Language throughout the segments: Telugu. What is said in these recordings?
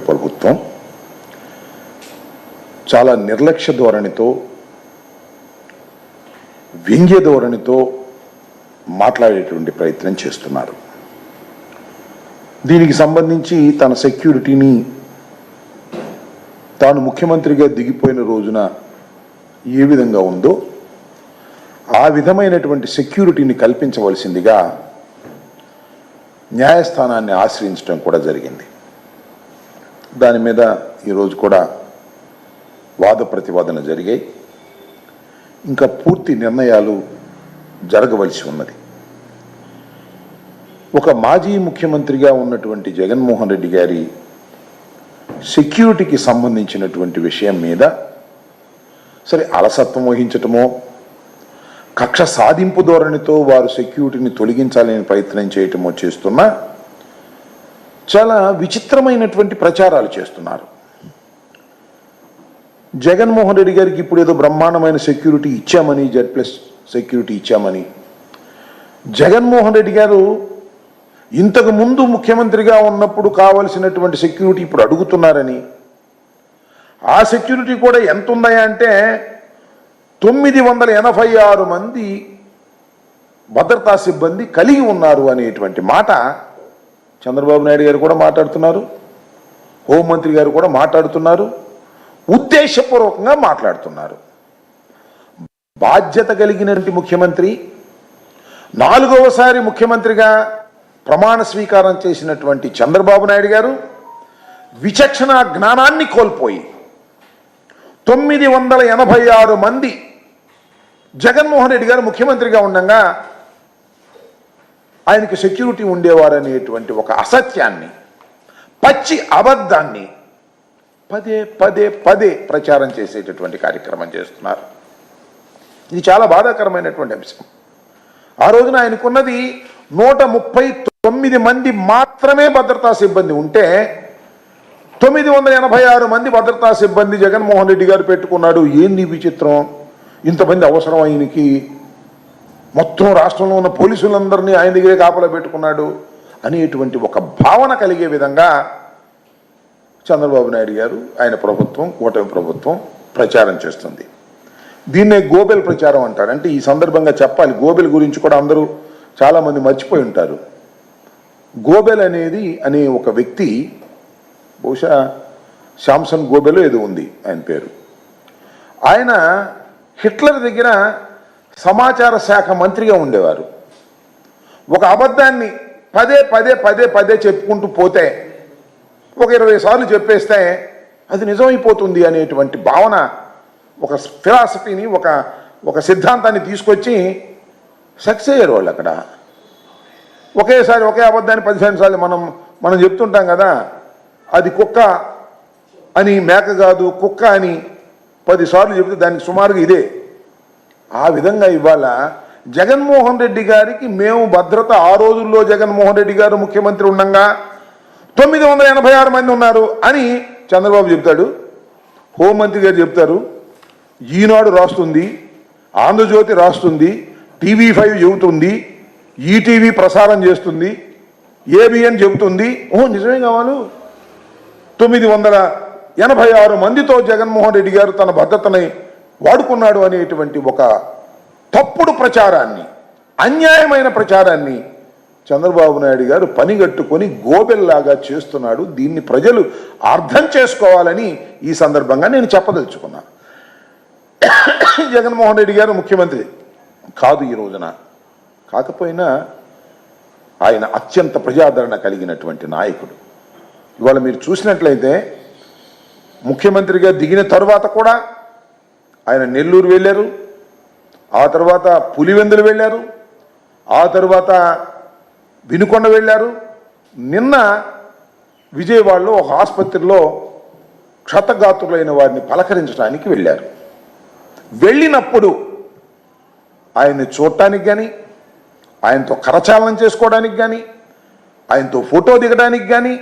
ప్రభుత్వం చాలా నిర్లక్ష్య ధోరణితో వ్యంగ్య ధోరణితో మాట్లాడేటువంటి ప్రయత్నం చేస్తున్నారు. దీనికి సంబంధించి తన సెక్యూరిటీని తాను ముఖ్యమంత్రిగా దిగిపోయిన రోజున ఏ విధంగా ఉందో ఆ విధమైనటువంటి సెక్యూరిటీని కల్పించవలసిందిగా న్యాయస్థానాన్ని ఆశ్రయించడం కూడా జరిగింది. దాని మీద ఈరోజు కూడా వాద ప్రతివాదన జరిగాయి. ఇంకా పూర్తి నిర్ణయాలు జరగవలసి ఉన్నది. ఒక మాజీ ముఖ్యమంత్రిగా ఉన్నటువంటి జగన్మోహన్ రెడ్డి గారి సెక్యూరిటీకి సంబంధించినటువంటి విషయం మీద సరే అలసత్వం వహించటమో కక్ష సాధింపు ధోరణితో వారు సెక్యూరిటీని తొలగించాలని ప్రయత్నం చేయటమో చేస్తున్నా చాలా విచిత్రమైనటువంటి ప్రచారాలు చేస్తున్నారు. జగన్మోహన్ రెడ్డి గారికి ఇప్పుడు ఏదో బ్రహ్మాండమైన సెక్యూరిటీ ఇచ్చామని జెడ్ ప్లస్ సెక్యూరిటీ ఇచ్చామని. జగన్మోహన్ రెడ్డి గారు ఇంతకు ముందు ముఖ్యమంత్రిగా ఉన్నప్పుడు కావలసినటువంటి సెక్యూరిటీ ఇప్పుడు అడుగుతున్నారని. ఆ సెక్యూరిటీ కూడా ఎంత ఉన్నాయా అంటే తొమ్మిది వందల ఎనభై ఆరు మంది భద్రతా సిబ్బంది కలిగి ఉన్నారు అనేటువంటి మాట చంద్రబాబు నాయుడు గారు కూడా మాట్లాడుతున్నారు. హోంమంత్రి గారు కూడా మాట్లాడుతున్నారు. ఉద్దేశపూర్వకంగా మాట్లాడుతున్నారు. బాధ్యత కలిగినటువంటి ముఖ్యమంత్రి నాలుగవసారి ముఖ్యమంత్రిగా ప్రమాణ స్వీకారం చేసినటువంటి చంద్రబాబు నాయుడు గారు విచక్షణ జ్ఞానాన్ని కోల్పోయి తొమ్మిది వందల ఎనభై ఆరు మంది జగన్మోహన్ రెడ్డి గారు ముఖ్యమంత్రిగా ఉండగా ఆయనకి సెక్యూరిటీ ఉండేవారనేటువంటి ఒక అసత్యాన్ని పచ్చి అబద్ధాన్ని పదే పదే పదే ప్రచారం చేసేటటువంటి కార్యక్రమం చేస్తున్నారు. ఇది చాలా బాధాకరమైనటువంటి అంశం. ఆ రోజున ఆయనకున్నది నూట ముప్పై తొమ్మిది మంది మాత్రమే భద్రతా సిబ్బంది ఉంటే తొమ్మిది వందల ఎనభై ఆరు మంది భద్రతా సిబ్బంది జగన్మోహన్ రెడ్డి గారు పెట్టుకున్నాడు. ఏంది విచిత్రం? ఇంతమంది అవసరం ఆయనకి? మొత్తం రాష్ట్రంలో ఉన్న పోలీసులందరినీ ఆయన దగ్గరే కాపలా పెట్టుకున్నాడు అనేటువంటి ఒక భావన కలిగే విధంగా చంద్రబాబు నాయుడు గారు ఆయన ప్రభుత్వం కూటమి ప్రభుత్వం ప్రచారం చేస్తుంది. దీన్నే గోబెల్ ప్రచారం అంటారు. అంటే ఈ సందర్భంగా చెప్పాలి గోబెల్ గురించి కూడా అందరూ చాలామంది మర్చిపోయి ఉంటారు. గోబెల్ అనేది అనే ఒక వ్యక్తి బహుశా శాంసన్ గోబెల్ ఏదో ఉంది ఆయన పేరు. ఆయన హిట్లర్ దగ్గర సమాచార శాఖ మంత్రిగా ఉండేవారు. ఒక అబద్ధాన్ని పదే పదే పదే పదే చెప్పుకుంటూ పోతే ఒక ఇరవై సార్లు చెప్పేస్తే అది నిజమైపోతుంది అనేటువంటి భావన ఒక ఫిలాసఫీని ఒక ఒక సిద్ధాంతాన్ని తీసుకొచ్చి సక్సెస్ అయ్యారు వాళ్ళు అక్కడ. ఒకేసారి ఒకే అబద్ధాన్ని పదిహేను సార్లు మనం మనం చెప్తుంటాం కదా అది కుక్క అని మేక కాదు కుక్క అని పదిసార్లు చెబితే దానికి సుమారుగా ఇదే. ఆ విధంగా ఇవాళ జగన్మోహన్ రెడ్డి గారికి మేము భద్రత ఆ రోజుల్లో జగన్మోహన్ రెడ్డి గారు ముఖ్యమంత్రి ఉండగా తొమ్మిది వందల ఎనభై ఆరు మంది ఉన్నారు అని చంద్రబాబు చెప్తాడు. హోంమంత్రి గారు చెప్తారు. ఈనాడు రాస్తుంది. ఆంధ్రజ్యోతి రాస్తుంది. టీవీ ఫైవ్ చెబుతుంది. ఈటీవీ ప్రసారం చేస్తుంది. ఏబిఎన్ చెబుతుంది. ఓ నిజమే కావాలి. తొమ్మిది వందల ఎనభై ఆరు మందితో జగన్మోహన్ రెడ్డి గారు తన భద్రతని వాడుకున్నాడు అనేటువంటి ఒక తప్పుడు ప్రచారాన్ని అన్యాయమైన ప్రచారాన్ని చంద్రబాబు నాయుడు గారు పనిగట్టుకొని గోబెల్లాగా చేస్తున్నాడు. దీన్ని ప్రజలు అర్థం చేసుకోవాలని ఈ సందర్భంగా నేను చెప్పదలుచుకున్నా. జగన్మోహన్ రెడ్డి గారు ముఖ్యమంత్రి కాదు ఈ రోజున. కాకపోయినా ఆయన అత్యంత ప్రజాదరణ కలిగినటువంటి నాయకుడు. ఇవాళ మీరు చూసినట్లయితే ముఖ్యమంత్రిగా దిగిన తరువాత కూడా ఆయన నెల్లూరు వెళ్ళారు. ఆ తర్వాత పులివెందులు వెళ్ళారు. ఆ తర్వాత వినుకొండ వెళ్ళారు. నిన్న విజయవాడలో ఒక ఆసుపత్రిలో క్షతగాత్రులైన వారిని పలకరించడానికి వెళ్ళారు. వెళ్ళినప్పుడు ఆయన్ని చూడటానికి కానీ ఆయనతో కరచాలనం చేసుకోవడానికి కానీ ఆయనతో ఫోటో దిగడానికి కానీ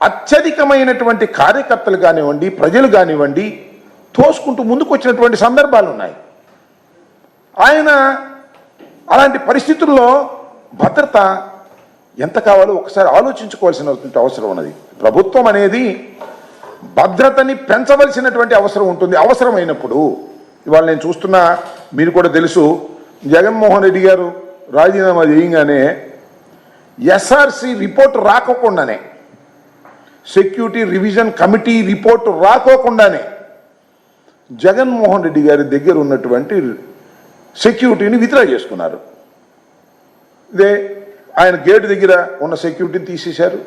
అత్యధికమైనటువంటి కార్యకర్తలు కానివ్వండి ప్రజలు కానివ్వండి తోసుకుంటూ ముందుకు వచ్చినటువంటి సందర్భాలు ఉన్నాయి ఆయన అలాంటి పరిస్థితుల్లో భద్రత ఎంత కావాలో ఒకసారి ఆలోచించుకోవాల్సినటువంటి అవసరం ఉన్నది. ప్రభుత్వం అనేది భద్రతని పెంచవలసినటువంటి అవసరం ఉంటుంది. అవసరమైనప్పుడు ఇవాళ నేను చూస్తున్నా మీరు కూడా తెలుసు జగన్మోహన్ రెడ్డి గారు రాజీనామా చేయగానే ఎస్ఆర్సి రిపోర్ట్ రాకోకుండానే సెక్యూరిటీ రివిజన్ కమిటీ రిపోర్ట్ రాకోకుండానే జగన్మోహన్ రెడ్డి గారి దగ్గర ఉన్నటువంటి సెక్యూరిటీని విత్డ్రా చేసుకున్నారు. ఇదే ఆయన గేటు దగ్గర ఉన్న సెక్యూరిటీని తీసేశారు.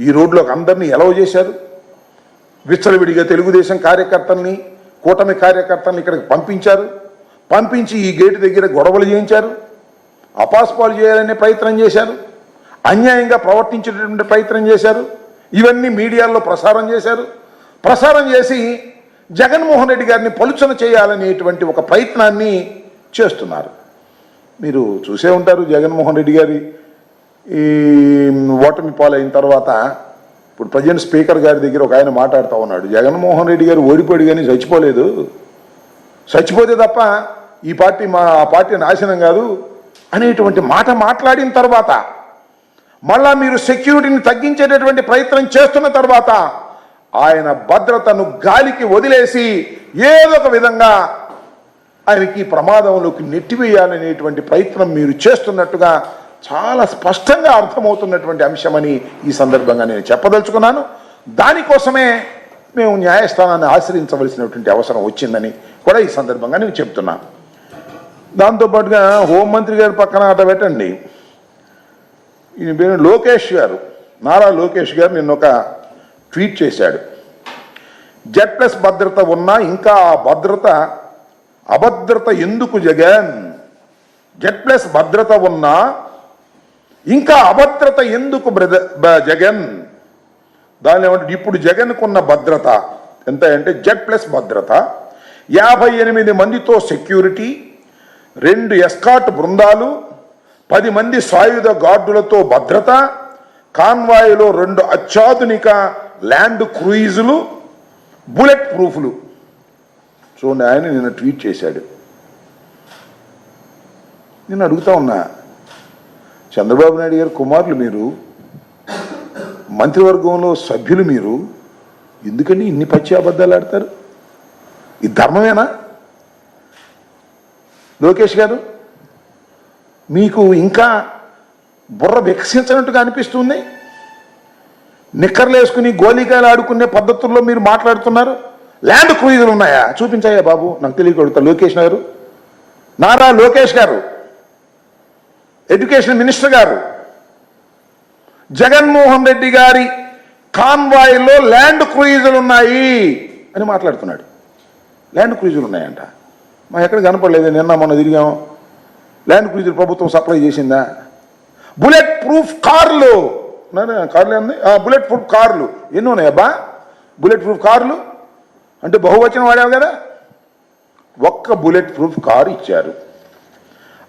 ఈ రోడ్లోకి అందరినీ ఎలవ చేశారు. విచ్చలవిడిగా తెలుగుదేశం కార్యకర్తల్ని కూటమి కార్యకర్తల్ని ఇక్కడికి పంపించారు. పంపించి ఈ గేటు దగ్గర గొడవలు చేయించారు. అపాస్పాలు చేయాలనే ప్రయత్నం చేశారు. అన్యాయంగా ప్రవర్తించేటటువంటి ప్రయత్నం చేశారు. ఇవన్నీ మీడియాలో ప్రసారం చేశారు. ప్రసారం చేసి జగన్మోహన్ రెడ్డి గారిని పలుచన చేయాలనేటువంటి ఒక ప్రయత్నాన్ని చేస్తున్నారు. మీరు చూసే ఉంటారు జగన్మోహన్ రెడ్డి గారి ఈ ఓటమి పాలైన తర్వాత ఇప్పుడు ప్రజెంట్ స్పీకర్ గారి దగ్గర ఒక ఆయన మాట్లాడుతూ ఉన్నాడు. జగన్మోహన్ రెడ్డి గారు ఓడిపోయాడు కానీ చచ్చిపోలేదు. చచ్చిపోతే తప్ప ఈ పార్టీ మా ఆ పార్టీ నాశనం కాదు అనేటువంటి మాట మాట్లాడిన తర్వాత మళ్ళా మీరు సెక్యూరిటీని తగ్గించేటటువంటి ప్రయత్నం చేస్తున్న తర్వాత ఆయన భద్రతను గాలికి వదిలేసి ఏదో ఒక విధంగా ఆయనకి ప్రమాదంలోకి నెట్టివేయాలనేటువంటి ప్రయత్నం మీరు చేస్తున్నట్టుగా చాలా స్పష్టంగా అర్థమవుతున్నటువంటి అంశమని ఈ సందర్భంగా నేను చెప్పదలుచుకున్నాను. దానికోసమే మేము న్యాయస్థానాన్ని ఆశ్రయించవలసినటువంటి అవసరం వచ్చిందని కూడా ఈ సందర్భంగా నేను చెప్తున్నాను. దాంతోపాటుగా హోంమంత్రి గారి పక్కన అట పెట్టండి. ఈయన పేరు లోకేష్ గారు నారా లోకేష్ గారు నిన్న ఒక ట్వీట్ చేశాడు. జెడ్ ప్లస్ భద్రత ఉన్నా ఇంకా ఆ భద్రత అభద్రత ఎందుకు జగన్? జెడ్ ప్లస్ భద్రత ఉన్నా ఇంకా అభద్రత ఎందుకు బ్రద బ- జగన్? దాని ఏమంటే ఇప్పుడు జగన్కున్న భద్రత ఎంత అంటే జెడ్ ప్లస్ భద్రత యాభై ఎనిమిది మందితో సెక్యూరిటీ రెండు ఎస్కాట్ బృందాలు పది మంది సాయుధ గార్డులతో భద్రత కాన్వాయ్లో రెండు అత్యాధునిక ల్యాండ్ క్రూయిజులు బుల్లెట్ ప్రూఫ్లు. చూడండి ఆయన నిన్న ట్వీట్ చేశాడు. నేను అడుగుతా ఉన్నా చంద్రబాబు నాయుడు గారు కుమారులు మీరు మంత్రివర్గంలో సభ్యులు మీరు ఎందుకని ఇన్ని పచ్చి అబద్ధాలు ఆడతారు? ఇది ధర్మమేనా? లోకేష్ గారు మీకు ఇంకా బుర్ర వికసించినట్టుగా అనిపిస్తుంది నిక్కర్లు వేసుకుని గోళీకాయలు ఆడుకునే పద్ధతుల్లో మీరు మాట్లాడుతున్నారు? ల్యాండ్ క్రూయిజులు ఉన్నాయా? చూపించాయా బాబు? నాకు తెలియకడుగుతా లోకేష్ గారు? నారా లోకేష్ గారు? ఎడ్యుకేషన్ మినిస్టర్ గారు? జగన్మోహన్ రెడ్డి గారి కాన్వాయ్లో ల్యాండ్ క్రూయిజులు ఉన్నాయి అని మాట్లాడుతున్నాడు. ల్యాండ్ క్రూయిజులు ఉన్నాయంట. మా ఎక్కడ కనపడలేదు? నిన్న మొన్న తిరిగాం. ల్యాండ్ క్రూయిజులు ప్రభుత్వం సప్లై చేసిందా? బుల్లెట్ ప్రూఫ్ కార్లు కార్లు ఏంది బుల్లెట్ ప్రూఫ్ కార్లు. ఎన్ని ఉన్నాయి అబ్బా? బుల్లెట్ ప్రూఫ్ కార్లు? అంటే బహువచనం వాడావు కదా? ఒక్క బుల్లెట్ ప్రూఫ్ కారు ఇచ్చారు.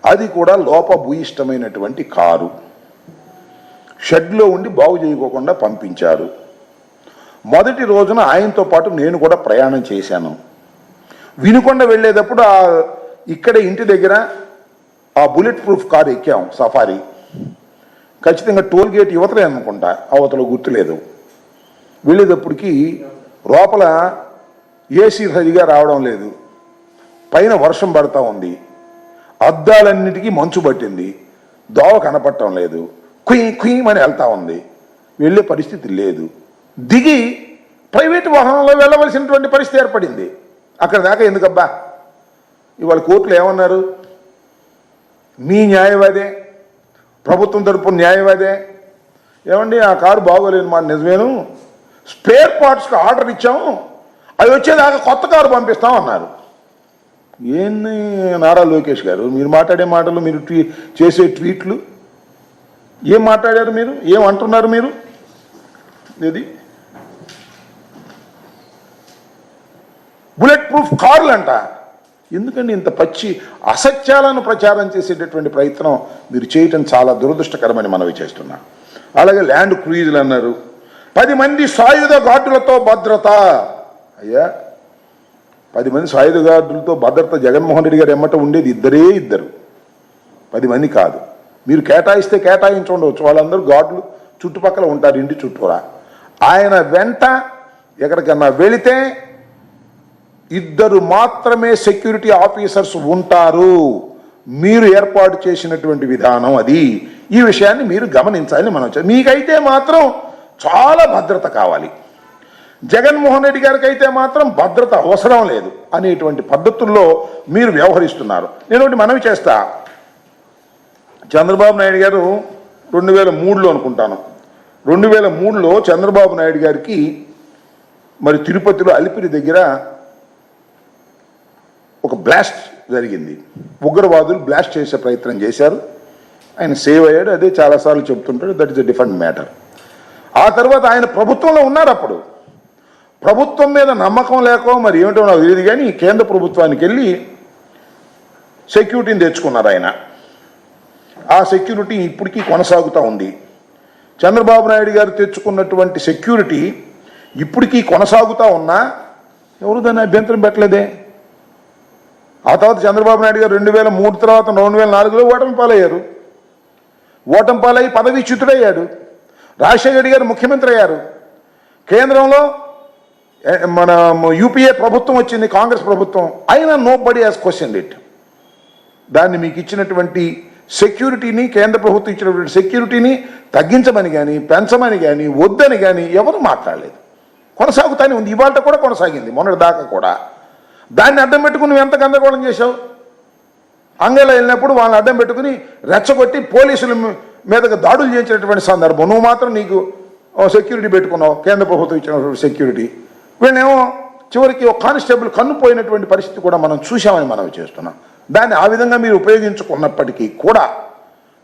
అది కూడా లోపభూయిష్టమైనటువంటి కారు. షెడ్లో ఉండి బాగు చేయకోకుండా పంపించారు. మొదటి రోజున ఆయనతో పాటు నేను కూడా ప్రయాణం చేశాను. వినుకొండ వెళ్ళేటప్పుడు ఆ ఇక్కడ ఇంటి దగ్గర ఆ బుల్లెట్ ప్రూఫ్ కారు ఎక్కాం సఫారీ. ఖచ్చితంగా టోల్ గేట్ యువతలే అనుకుంటా. అవతల గుర్తులేదు. వెళ్ళేటప్పటికి లోపల ఏసీ సరిగా రావడం లేదు. పైన వర్షం పడతా ఉంది. అద్దాలన్నిటికీ మంచు పట్టింది. దోవ కనపడటం లేదు. కుయ్ అని వెళ్తా ఉంది. వెళ్ళే పరిస్థితి లేదు. దిగి ప్రైవేట్ వాహనంలో వెళ్ళవలసినటువంటి పరిస్థితి ఏర్పడింది. అక్కడ దాకా ఎందుకబ్బా? ఇవాళ కోర్టులు ఏమన్నారు? మీ న్యాయవాదే ప్రభుత్వం తరపున న్యాయవాదే ఏమండి ఆ కారు బాగోలేదు మాట నిజమేను? స్పేర్ పార్ట్స్కి ఆర్డర్ ఇచ్చాము. అవి వచ్చేదాకా కొత్త కారు పంపిస్తాం అన్నారు. ఏంది నారా లోకేష్ గారు? మీరు మాట్లాడే మాటలు మీరు ట్వీ చేసే ట్వీట్లు. ఏం మాట్లాడారు మీరు? ఏం అంటున్నారు మీరు? ఇది బుల్లెట్ ప్రూఫ్ కార్లు అంట ఎందుకండి ఇంత పచ్చి అసత్యాలను ప్రచారం చేసేటటువంటి ప్రయత్నం మీరు చేయటం చాలా దురదృష్టకరమని మనవి చేస్తున్నా. అలాగే ల్యాండ్ క్రూయిజులు అన్నారు. పది మంది సాయుధ గార్డులతో భద్రత. అయ్యా పది మంది సాయుధ గార్డులతో భద్రత జగన్మోహన్ రెడ్డి గారు ఎమ్మట ఉండేది ఇద్దరే ఇద్దరు. పది మంది కాదు. మీరు కేటాయిస్తే కేటాయించుండవచ్చు. వాళ్ళందరూ గార్డులు చుట్టుపక్కల ఉంటారు ఇంటి చుట్టూరా. ఆయన వెంట ఎక్కడికన్నా వెళితే ఇద్దరు మాత్రమే సెక్యూరిటీ ఆఫీసర్స్ ఉంటారు. మీరు ఏర్పాటు చేసినటువంటి విధానం అది. ఈ విషయాన్ని మీరు గమనించాలని మనం మీకైతే మాత్రం చాలా భద్రత కావాలి. జగన్మోహన్ రెడ్డి గారికి అయితే మాత్రం భద్రత అవసరం లేదు అనేటువంటి పద్ధతుల్లో మీరు వ్యవహరిస్తున్నారు. నేను ఒకటి మనవి చేస్తా. చంద్రబాబు నాయుడు గారు రెండు వేల మూడులో అనుకుంటాను. రెండు వేల మూడులో చంద్రబాబు నాయుడు గారికి మరి తిరుపతిలో అలిపిరి దగ్గర ఒక బ్లాస్ట్ జరిగింది. ఉగ్రవాదులు బ్లాస్ట్ చేసే ప్రయత్నం చేశారు. ఆయన సేవ్ అయ్యాడు. అదే చాలాసార్లు చెబుతుంటాడు that is a different matter ఆ తర్వాత ఆయన ప్రభుత్వంలో ఉన్నారు అప్పుడు. ప్రభుత్వం మీద నమ్మకం లేకో మరి ఏమిటో నాకు తెలియదు కానీ కేంద్ర ప్రభుత్వానికి వెళ్ళి సెక్యూరిటీని తెచ్చుకున్నారు ఆయన. ఆ సెక్యూరిటీ ఇప్పటికీ కొనసాగుతూ ఉంది. చంద్రబాబు నాయుడు గారు తెచ్చుకున్నటువంటి సెక్యూరిటీ ఇప్పటికీ కొనసాగుతూ ఉన్నా ఎవరు దాన్ని అభ్యంతరం పెట్టలేదే? ఆ తర్వాత చంద్రబాబు నాయుడు గారు రెండు వేల మూడు తర్వాత రెండు వేల నాలుగులో ఓటమి పాలయ్యారు. ఓటమి పాలయ్యి పదవీచ్యుతుడయ్యాడు రాజశేఖర రెడ్డి గారు ముఖ్యమంత్రి అయ్యారు. కేంద్రంలో మన యూపీఏ ప్రభుత్వం వచ్చింది కాంగ్రెస్ ప్రభుత్వం. అయినా nobody has question it దాన్ని మీకు ఇచ్చినటువంటి సెక్యూరిటీని కేంద్ర ప్రభుత్వం ఇచ్చినటువంటి సెక్యూరిటీని తగ్గించమని కానీ పెంచమని కానీ వద్దని కానీ ఎవరు మాట్లాడలేదు. కొనసాగుతానే ఉంది. ఇవాళ కూడా కొనసాగింది. మొన్నటి దాకా కూడా. దాన్ని అడ్డం పెట్టుకుని నువ్వు ఎంత గందరగోళం చేశావు? అంగళ వెళ్ళినప్పుడు వాళ్ళని అడ్డం పెట్టుకుని రెచ్చగొట్టి పోలీసుల మీదకు మీదకి దాడులు చేయించినటువంటి సందర్భం. నువ్వు మాత్రం నీకు సెక్యూరిటీ పెట్టుకున్నావు కేంద్ర ప్రభుత్వం ఇచ్చినటువంటి సెక్యూరిటీ. వీళ్ళేమో చివరికి ఒక కానిస్టేబుల్ కన్ను పోయినటువంటి పరిస్థితి కూడా మనం చూసామని మనం చేస్తున్నాం. దాన్ని ఆ విధంగా మీరు ఉపయోగించుకున్నప్పటికీ కూడా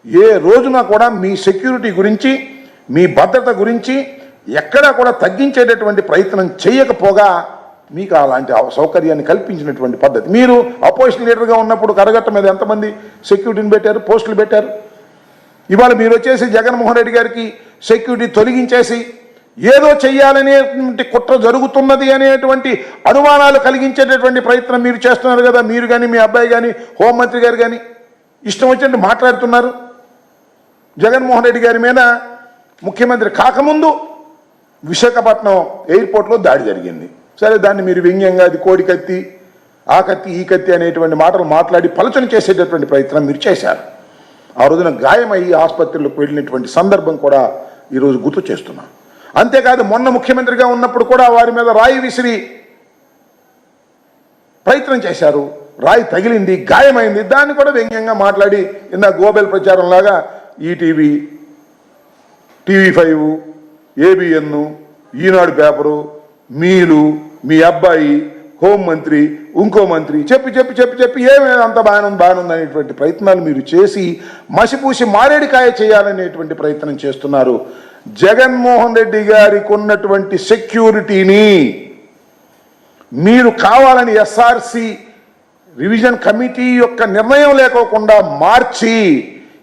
ఏ రోజున కూడా మీ సెక్యూరిటీ గురించి మీ భద్రత గురించి ఎక్కడా కూడా తగ్గించేటటువంటి ప్రయత్నం చేయకపోగా మీకు అలాంటి అవ- సౌకర్యాన్ని కల్పించినటువంటి పద్ధతి. మీరు అపోజిషన్ లీడర్గా ఉన్నప్పుడు కరగట్ట మీద ఎంతమంది సెక్యూరిటీని పెట్టారు? పోస్టులు పెట్టారు? ఇవాళ మీరు వచ్చేసి జగన్మోహన్ రెడ్డి గారికి సెక్యూరిటీ తొలగించేసి ఏదో చెయ్యాలనేటువంటి కుట్ర జరుగుతున్నది అనేటువంటి అనుమానాలు కలిగించేటటువంటి ప్రయత్నం మీరు చేస్తున్నారు కదా. మీరు కానీ మీ అబ్బాయి కానీ హోంమంత్రి గారు కానీ ఇష్టం వచ్చినట్టు మాట్లాడుతున్నారు. జగన్మోహన్ రెడ్డి గారి మీద ముఖ్యమంత్రి కాకముందు విశాఖపట్నం ఎయిర్పోర్ట్లో దాడి జరిగింది. సరే దాన్ని మీరు వ్యంగ్యంగా అది కోడి కత్తి ఆ కత్తి ఈ కత్తి అనేటువంటి మాటలు మాట్లాడి పలచన చేసేటటువంటి ప్రయత్నం మీరు చేశారు. ఆ రోజున గాయమయ్యి ఆసుపత్రిలోకి వెళ్ళినటువంటి సందర్భం కూడా ఈరోజు గుర్తు చేస్తున్నాను అంతేకాదు మొన్న ముఖ్యమంత్రిగా ఉన్నప్పుడు కూడా వారి మీద రాయి విసిరి ప్రయత్నం చేశారు. రాయి తగిలింది గాయమైంది. దాన్ని కూడా వ్యంగ్యంగా మాట్లాడి ఇందా గోబెల్ ప్రచారం లాగా ETV TV five ABN Eenadu paper మీలు మీ అబ్బాయి హోంమంత్రి ఇంకో మంత్రి చెప్పి చెప్పి చెప్పి చెప్పి ఏమే అంత బాగానే ఉంది అనేటువంటి ప్రయత్నాలు మీరు చేసి మసిపూసి మారేడికాయ చేయాలనేటువంటి ప్రయత్నం చేస్తున్నారు. జగన్మోహన్ రెడ్డి గారికి ఉన్నటువంటి సెక్యూరిటీని మీరు కావాలని ఎస్ఆర్సి రివిజన్ కమిటీ యొక్క నిర్ణయం లేకోకుండా మార్చి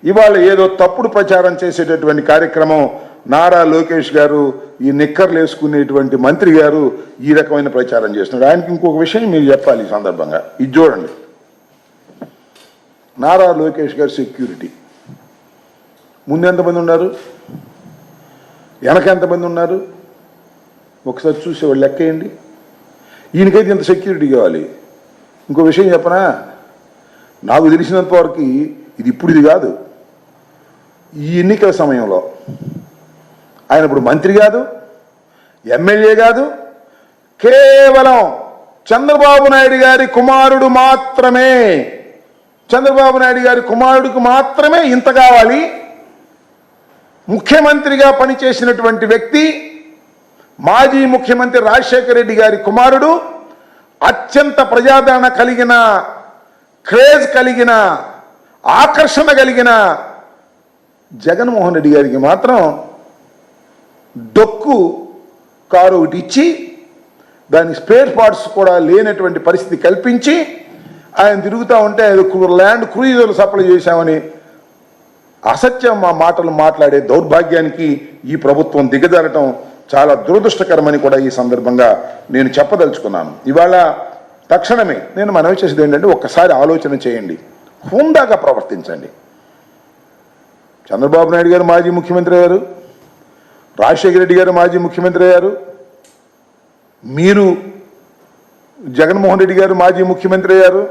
ఇవాళ ఏదో తప్పుడు ప్రచారం చేసేటటువంటి కార్యక్రమం నారా లోకేష్ గారు ఈ నిక్కర్లు వేసుకునేటువంటి మంత్రి గారు ఈ రకమైన ప్రచారం చేస్తున్నాడు ఆయనకి ఇంకొక విషయం మీరు చెప్పాలి ఈ సందర్భంగా. ఇది చూడండి. నారా లోకేష్ గారు సెక్యూరిటీ. ముందు ఎంతమంది ఉన్నారు? వెనక ఎంతమంది ఉన్నారు? ఒకసారి చూసి వాళ్ళు లెక్కేయండి ఈయనకైతే ఇంత సెక్యూరిటీ కావాలి. ఇంకో విషయం చెప్పనా? నాకు తెలిసినంత వరకు ఇది ఇప్పుడు ఇది కాదు. ఈ ఎన్నికల సమయంలో ఆయన ఇప్పుడు మంత్రి కాదు ఎమ్మెల్యే కాదు కేవలం చంద్రబాబు నాయుడు గారి కుమారుడు మాత్రమే. చంద్రబాబు నాయుడు గారి కుమారుడికి మాత్రమే ఇంత కావాలి. ముఖ్యమంత్రిగా పనిచేసినటువంటి వ్యక్తి మాజీ ముఖ్యమంత్రి రాజశేఖర రెడ్డి గారి కుమారుడు అత్యంత ప్రజాదరణ కలిగిన క్రేజ్ కలిగిన ఆకర్షణ కలిగిన జగన్మోహన్ రెడ్డి గారికి మాత్రం డొక్కు కారు ఒకటి ఇచ్చి దాని స్పేర్ పార్ట్స్ కూడా లేనటువంటి పరిస్థితి కల్పించి ఆయన తిరుగుతూ ఉంటే ల్యాండ్ క్రూయిజర్లు సప్లై చేశామని అసత్యం మా మాటలు మాట్లాడే దౌర్భాగ్యానికి ఈ ప్రభుత్వం దిగజారటం చాలా దురదృష్టకరమని కూడా ఈ సందర్భంగా నేను చెప్పదలుచుకున్నాను. ఇవాళ తక్షణమే నేను మనవి చేసేది ఏంటంటే ఒక్కసారి ఆలోచన చేయండి. హుందాగా ప్రవర్తించండి. చంద్రబాబు నాయుడు గారు మాజీ ముఖ్యమంత్రి గారు రాజశేఖర రెడ్డి గారు మాజీ ముఖ్యమంత్రి అయ్యారు. మీరు జగన్మోహన్ రెడ్డి గారు మాజీ ముఖ్యమంత్రి అయ్యారు.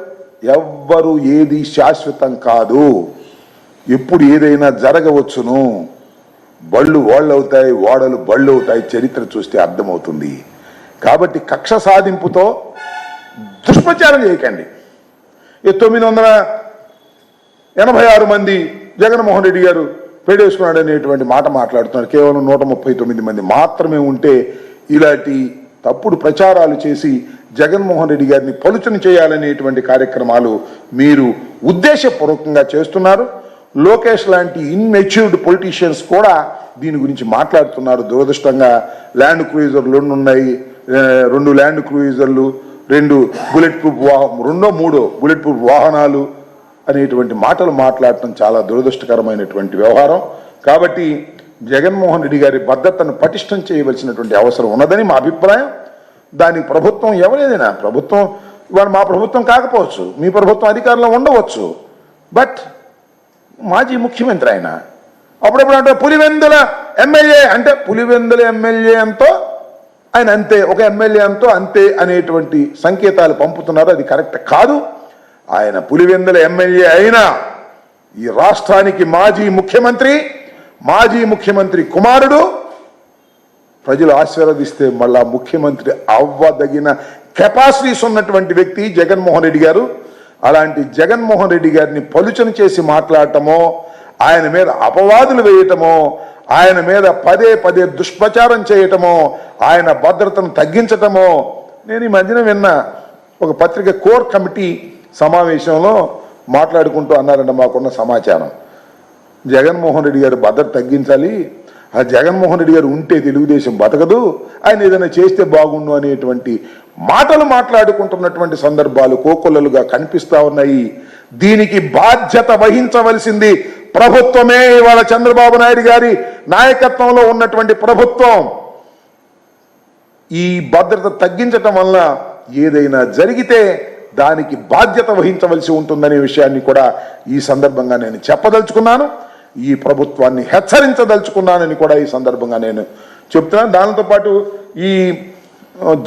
ఎవ్వరు ఏది శాశ్వతం కాదు. ఎప్పుడు ఏదైనా జరగవచ్చును. బళ్ళు ఓళ్ళు అవుతాయి ఓడలు బళ్ళు అవుతాయి చరిత్ర చూస్తే అర్థమవుతుంది. కాబట్టి కక్ష సాధింపుతో దుష్ప్రచారం చేయకండి. తొమ్మిది వందల ఎనభై ఆరు మంది జగన్మోహన్ రెడ్డి గారు పెట్టేసుకున్నాడు అనేటువంటి మాట మాట్లాడుతున్నారు. కేవలం నూట ముప్పై తొమ్మిది మంది మాత్రమే ఉంటే ఇలాంటి తప్పుడు ప్రచారాలు చేసి జగన్మోహన్ రెడ్డి గారిని పలుచన చేయాలనేటువంటి కార్యక్రమాలు మీరు ఉద్దేశపూర్వకంగా చేస్తున్నారు. లోకేష్ లాంటి ఇన్మెచ్యూర్డ్ పొలిటీషియన్స్ కూడా దీని గురించి మాట్లాడుతున్నారు. దురదృష్టంగా ల్యాండ్ క్రూయిజర్లు రెండు ఉన్నాయి. రెండు ల్యాండ్ క్రూయిజర్లు రెండు బుల్లెట్ ప్రూఫ్ వాహనం రెండో మూడో బుల్లెట్ ప్రూఫ్ వాహనాలు అనేటువంటి మాటలు మాట్లాడటం చాలా దురదృష్టకరమైనటువంటి వ్యవహారం. కాబట్టి జగన్మోహన్ రెడ్డి గారి భద్రతను పటిష్టం చేయవలసినటువంటి అవసరం ఉన్నదని మా అభిప్రాయం. దానికి ప్రభుత్వం ఎవరేదైనా ప్రభుత్వం ఇవాళ మా ప్రభుత్వం కాకపోవచ్చు మీ ప్రభుత్వం అధికారంలో ఉండవచ్చు. బట్ మాజీ ముఖ్యమంత్రి ఆయన అప్పుడప్పుడు అంటే పులివెందుల ఎమ్మెల్యే అంటే పులివెందుల ఎమ్మెల్యే అంతో ఆయన అంతే ఒక ఎమ్మెల్యే అంతో అంతే అనేటువంటి సంకేతాలు పంపుతున్నారు. అది కరెక్ట్ కాదు. ఆయన పులివెందుల ఎమ్మెల్యే అయినా ఈ రాష్ట్రానికి మాజీ ముఖ్యమంత్రి మాజీ ముఖ్యమంత్రి కుమారుడు ప్రజలు ఆశీర్వదిస్తే మళ్ళా ముఖ్యమంత్రి అవ్వదగిన కెపాసిటీస్ ఉన్నటువంటి వ్యక్తి జగన్మోహన్ రెడ్డి గారు. అలాంటి జగన్మోహన్ రెడ్డి గారిని పలుచన చేసి మాట్లాడటమో ఆయన మీద అపవాదులు వేయటమో ఆయన మీద పదే పదే దుష్ప్రచారం చేయటమో ఆయన భద్రతను తగ్గించటమో నేను ఈ మధ్యన విన్న ఒక పత్రిక కోర్ కమిటీ సమావేశంలో మాట్లాడుకుంటూ అన్నారంట మాకున్న సమాచారం. జగన్మోహన్ రెడ్డి గారు భద్రత తగ్గించాలి. ఆ జగన్మోహన్ రెడ్డి గారు ఉంటే తెలుగుదేశం బతకదు. ఆయన ఏదైనా చేస్తే బాగుండు అనేటువంటి మాటలు మాట్లాడుకుంటున్నటువంటి సందర్భాలు కోకొల్లలుగా కనిపిస్తా ఉన్నాయి. దీనికి బాధ్యత వహించవలసింది ప్రభుత్వమే ఇవాళ చంద్రబాబు నాయుడు గారి నాయకత్వంలో ఉన్నటువంటి ప్రభుత్వం. ఈ భద్రత తగ్గించటం వల్ల ఏదైనా జరిగితే దానికి బాధ్యత వహించవలసి ఉంటుందనే విషయాన్ని కూడా ఈ సందర్భంగా నేను చెప్పదలుచుకున్నాను. ఈ ప్రభుత్వాన్ని హెచ్చరించదలుచుకున్నానని కూడా ఈ సందర్భంగా నేను చెప్తున్నాను. దానితో పాటు ఈ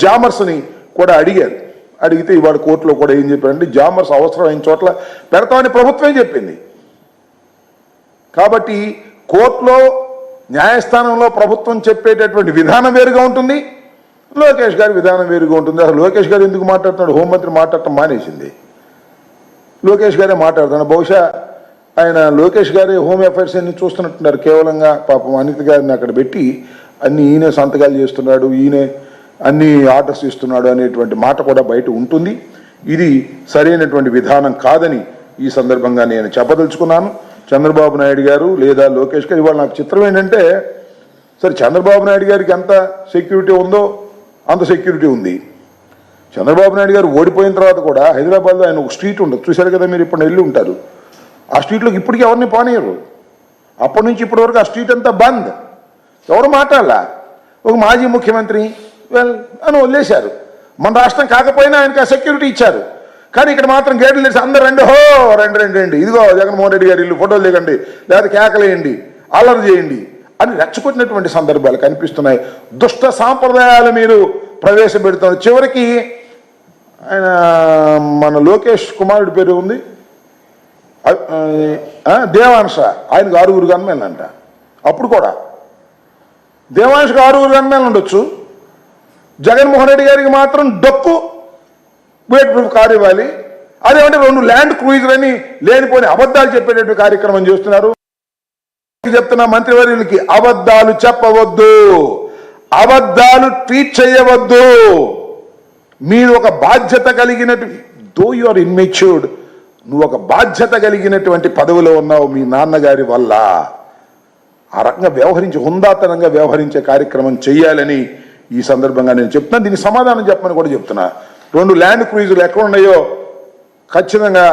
జామర్స్ని కూడా అడిగారు. అడిగితే ఇవాళ కోర్టులో కూడా ఏం చెప్పారంటే జామర్స్ అవసరమైన చోట్ల పెడతామని ప్రభుత్వమే చెప్పింది. కాబట్టి కోర్టులో న్యాయస్థానంలో ప్రభుత్వం చెప్పేటటువంటి విధానం వేరుగా ఉంటుంది. లోకేష్ గారి విధానం వేరుగా ఉంటుంది. అసలు లోకేష్ గారు ఎందుకు మాట్లాడుతున్నాడు? హోంమంత్రి మాట్లాడటం మానేసింది. లోకేష్ గారే మాట్లాడుతున్నాడు బహుశా ఆయన లోకేష్ గారే హోమ్ అఫైర్స్ అన్ని చూస్తున్నట్టున్నారు. కేవలంగా పాపం అనిత గారిని అక్కడ పెట్టి అన్ని ఈయనే సంతకాలు చేస్తున్నాడు ఈయనే అన్ని ఆర్డర్స్ ఇస్తున్నాడు అనేటువంటి మాట కూడా బయట ఉంటుంది. ఇది సరైనటువంటి విధానం కాదని ఈ సందర్భంగా నేను చెప్పదలుచుకున్నాను. చంద్రబాబు నాయుడు గారు లేదా లోకేష్ గారు ఇవాళ నాకు చిత్రం ఏంటంటే సరే చంద్రబాబు నాయుడు గారికి ఎంత సెక్యూరిటీ ఉందో అంత సెక్యూరిటీ ఉంది. చంద్రబాబు నాయుడు గారు ఓడిపోయిన తర్వాత కూడా హైదరాబాద్లో ఆయన ఒక స్ట్రీట్ ఉండదు. చూశారు కదా మీరు ఇప్పుడు వెళ్ళి ఉంటారు. ఆ స్ట్రీట్లోకి ఇప్పటికీ ఎవరిని పానేయరు. అప్పటి నుంచి ఇప్పటి వరకు ఆ స్ట్రీట్ అంతా బంద్. ఎవరు మాట్లాడాల? ఒక మాజీ ముఖ్యమంత్రి వెల్ అని వదిలేశారు. మన రాష్ట్రం కాకపోయినా ఆయనకి ఆ సెక్యూరిటీ ఇచ్చారు. కానీ ఇక్కడ మాత్రం గేట్లు తెరిచి అందరు రండి హో రండి రండి రండి. ఇదిగో జగన్మోహన్ రెడ్డి గారు ఇల్లు ఫోటోలు దిగండి లేకపోతే కేకలేయండి అల్లరి చేయండి. అని రెచ్చగొట్టినటువంటి సందర్భాలు కనిపిస్తున్నాయి. దుష్ట సాంప్రదాయాలు మీరు ప్రవేశపెడుతున్నారు. చివరికి ఆయన మన లోకేష్ కుమారుడి పేరు ఉంది. దేవాంశ ఆయనకు ఆరుగురు గన్మేలంట అంట అప్పుడు కూడా దేవాంశకు ఆరుగురు గన్మేలు ఉండొచ్చు. జగన్మోహన్ రెడ్డి గారికి మాత్రం డొక్కు బుల్లెట్ ప్రూఫ్ కారు ఇవ్వాలి. అదేమంటే రెండు ల్యాండ్ క్రూయిజర్ అని లేనిపోని అబద్ధాలు చెప్పేటటువంటి కార్యక్రమం చేస్తున్నారు. చెప్తున్న మంత్రివర్యులకి అబద్ధాలు చెప్పవద్దు. అబద్ధాలు ట్వీట్ చేయవద్దు. మీరు ఒక బాధ్యత కలిగినట్టు దో యు ఆర్ ఇన్మెచ్యూర్డ్ నువ్వు ఒక బాధ్యత కలిగినటువంటి పదవిలో ఉన్నావు మీ నాన్నగారి వల్ల. ఆ రకంగా వ్యవహరించి హుందాతనంగా వ్యవహరించే కార్యక్రమం చేయాలని ఈ సందర్భంగా నేను చెప్తున్నా. దీనికి సమాధానం చెప్పమని కూడా చెప్తున్నా. రెండు ల్యాండ్ క్రూజులు ఎక్కడ ఉన్నాయో ఖచ్చితంగా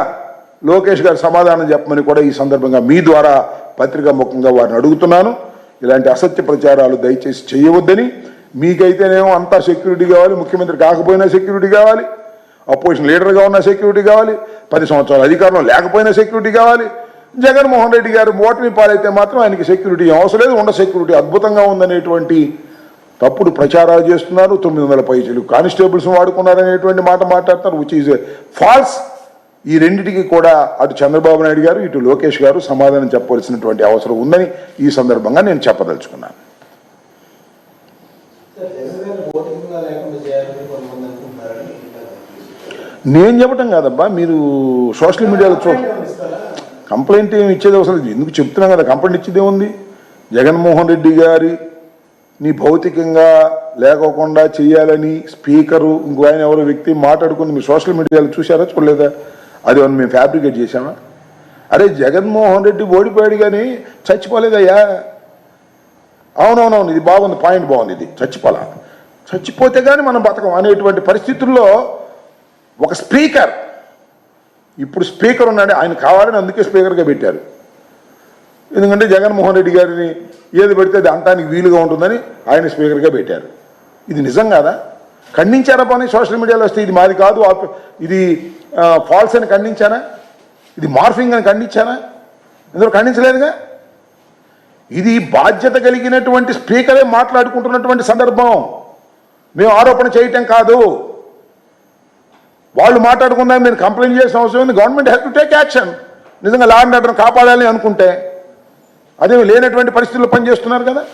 లోకేష్ గారు సమాధానం చెప్పమని కూడా ఈ సందర్భంగా మీ ద్వారా పత్రికా ముఖంగా వారిని అడుగుతున్నాను. ఇలాంటి అసత్య ప్రచారాలు దయచేసి చేయవద్దని. మీకైతేనేమో అంతా సెక్యూరిటీ కావాలి ముఖ్యమంత్రి కాకపోయినా సెక్యూరిటీ కావాలి అపోజిషన్ లీడర్గా ఉన్న సెక్యూరిటీ కావాలి పది సంవత్సరాల అధికారంలో లేకపోయినా సెక్యూరిటీ కావాలి. జగన్మోహన్ రెడ్డి గారు ఓటమి పాలైతే మాత్రం ఆయనకి సెక్యూరిటీ అవసరం లేదు ఉండ సెక్యూరిటీ అద్భుతంగా ఉందనేటువంటి తప్పుడు ప్రచారాలు చేస్తున్నారు. తొమ్మిది వందల పైసలు కానిస్టేబుల్స్ వాడుకున్నారనేటువంటి మాట మాట్లాడుతున్నారు విచ్ ఈజ్ ఫాల్స్ ఈ రెండిటికి కూడా అటు చంద్రబాబు నాయుడు గారు ఇటు లోకేష్ గారు సమాధానం చెప్పవలసినటువంటి అవసరం ఉందని ఈ సందర్భంగా నేను చెప్పదలుచుకున్నాను. నేను చెప్పటం కాదబ్బా మీరు సోషల్ మీడియాలో చూ కంప్లైంట్ ఏమి ఇచ్చేది అవసరం లేదు. ఎందుకు చెప్తున్నాం కదా కంప్లైంట్ ఇచ్చేదే ఉంది జగన్మోహన్ రెడ్డి గారి నీ భౌతికంగా లేకోకుండా చేయాలని స్పీకరు ఇంకో ఆయన ఎవరో వ్యక్తి మాట్లాడుకుని మీరు సోషల్ మీడియాలో చూసారా చూడలేదా? అది మనం మేము ఫ్యాబ్రికేట్ చేశామా? అరే జగన్మోహన్ రెడ్డి ఓడిపోయాడు కానీ చచ్చిపోలేదయ్యా. అవునవునవును ఇది బాగుంది పాయింట్ బాగుంది ఇది చచ్చిపోలా. చచ్చిపోతే కానీ మనం బతకం అనేటువంటి పరిస్థితుల్లో ఒక స్పీకర్ ఇప్పుడు స్పీకర్ ఉన్నాడు ఆయన కావాలని అందుకే స్పీకర్గా పెట్టారు. ఎందుకంటే జగన్మోహన్ రెడ్డి గారిని ఏది పెడితే అది అంతానికి వీలుగా ఉంటుందని ఆయన స్పీకర్గా పెట్టారు. ఇది నిజం కాదా? ఖండించారా పని సోషల్ మీడియాలో వస్తే ఇది మాది కాదు ఇది ఫాల్స్ అని ఖండించానా? ఇది మార్ఫింగ్ అని ఖండించానా? ఇందులో ఖండించలేదుగా? ఇది బాధ్యత కలిగినటువంటి స్పీకరే మాట్లాడుకుంటున్నటువంటి సందర్భం. మేము ఆరోపణ చేయటం కాదు. వాళ్ళు మాట్లాడుకున్నా నేను కంప్లైంట్ చేసిన అవసరం ఉంది. Government have to take action నిజంగా లా అండ్ ఆర్డర్ కాపాడాలి అనుకుంటే. అదే లేనటువంటి పరిస్థితుల్లో పనిచేస్తున్నారు కదా?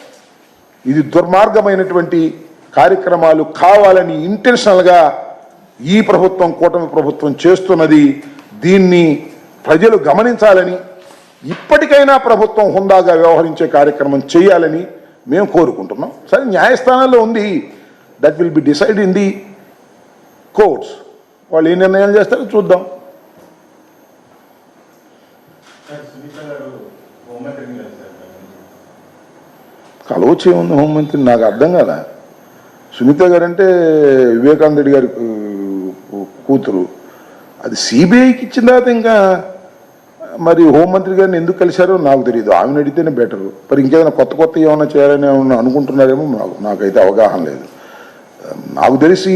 ఇది దుర్మార్గమైనటువంటి కార్యక్రమాలు కావాలని ఇంటెన్షనల్గా ఈ ప్రభుత్వం కూటమి ప్రభుత్వం చేస్తున్నది దీన్ని ప్రజలు గమనించాలని ఇప్పటికైనా ప్రభుత్వం హుందాగా వ్యవహరించే కార్యక్రమం చేయాలని మేము కోరుకుంటున్నాం. సరే న్యాయస్థానాల్లో ఉంది. That will be decide in the courts వాళ్ళు ఏ నిర్ణయాలు చేస్తారో చూద్దాం. కలవచ్చే ఉంది హోంమంత్రి నాకు అర్థం కాల. సునీత గారు అంటే వివేకానంద రెడ్డి గారి కూతురు. అది సిబిఐకి ఇచ్చిన తర్వాత ఇంకా మరి హోంమంత్రి గారిని ఎందుకు కలిశారో నాకు తెలియదు ఆమెను అడిగితేనే బెటర్. మరి ఇంకేదైనా కొత్త కొత్త ఏమైనా చేయాలని ఏమన్నా అనుకుంటున్నారేమో నాకు నాకైతే అవగాహన లేదు. నాకు తెలిసి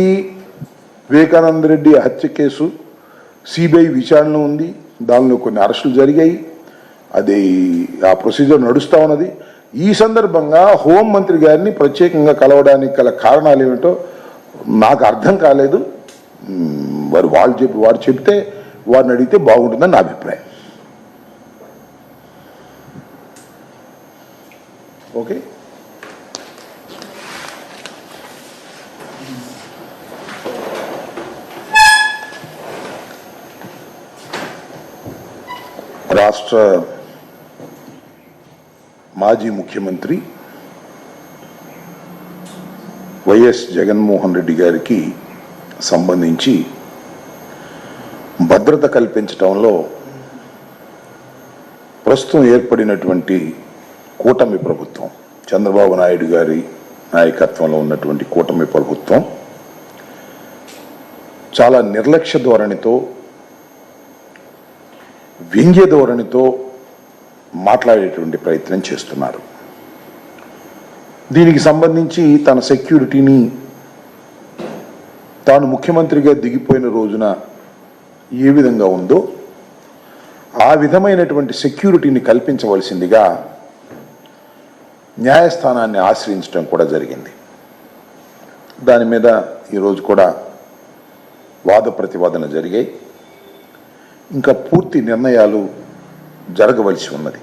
వివేకానంద రెడ్డి హత్య కేసు సిబిఐ విచారణ ఉంది. దానిలో కొన్ని అరెస్టులు జరిగాయి. అది ఆ ప్రొసీజర్ నడుస్తూ ఉన్నది. ఈ సందర్భంగా హోం మంత్రి గారిని ప్రత్యేకంగా కలవడానికి గల కారణాలు ఏమిటో నాకు అర్థం కాలేదు. వారు వాళ్ళు చెప్పి వారు చెప్తే వారిని అడిగితే బాగుంటుందని నా అభిప్రాయం. ఓకే? రాష్ట్ర మాజీ ముఖ్యమంత్రి వైఎస్ జగన్మోహన్ రెడ్డి గారికి సంబంధించి భద్రత కల్పించటంలో ప్రస్తుతం ఏర్పడినటువంటి కూటమి ప్రభుత్వం చంద్రబాబు నాయుడు గారి నాయకత్వంలో ఉన్నటువంటి కూటమి ప్రభుత్వం చాలా నిర్లక్ష్య ధోరణితో వ్యంగ్య ధోరణితో మాట్లాడేటువంటి ప్రయత్నం చేస్తున్నారు. దీనికి సంబంధించి తన సెక్యూరిటీని తాను ముఖ్యమంత్రిగా దిగిపోయిన రోజున ఏ విధంగా ఉందో ఆ విధమైనటువంటి సెక్యూరిటీని కల్పించవలసిందిగా న్యాయస్థానాన్ని ఆశ్రయించడం కూడా జరిగింది. దాని మీద ఈరోజు కూడా వాద ప్రతివాదన జరిగాయి. ఇంకా పూర్తి నిర్ణయాలు జరగవలసి ఉన్నది.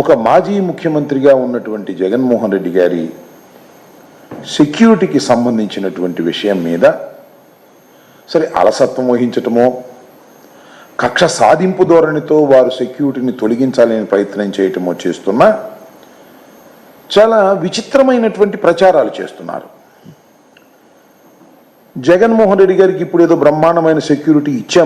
ఒక మాజీ ముఖ్యమంత్రిగా ఉన్నటువంటి జగన్మోహన్ రెడ్డి గారి సెక్యూరిటీకి సంబంధించినటువంటి విషయం మీద సరే అలసత్వం వహించటమో కక్ష సాధింపు ధోరణితో వారు సెక్యూరిటీని తొలగించాలని ప్రయత్నం చేయటమో చేస్తున్నా చాలా విచిత్రమైనటువంటి ప్రచారాలు చేస్తున్నారు. జగన్మోహన్ రెడ్డి గారికి ఇప్పుడు ఏదో బ్రహ్మాండమైన సెక్యూరిటీ ఇచ్చాం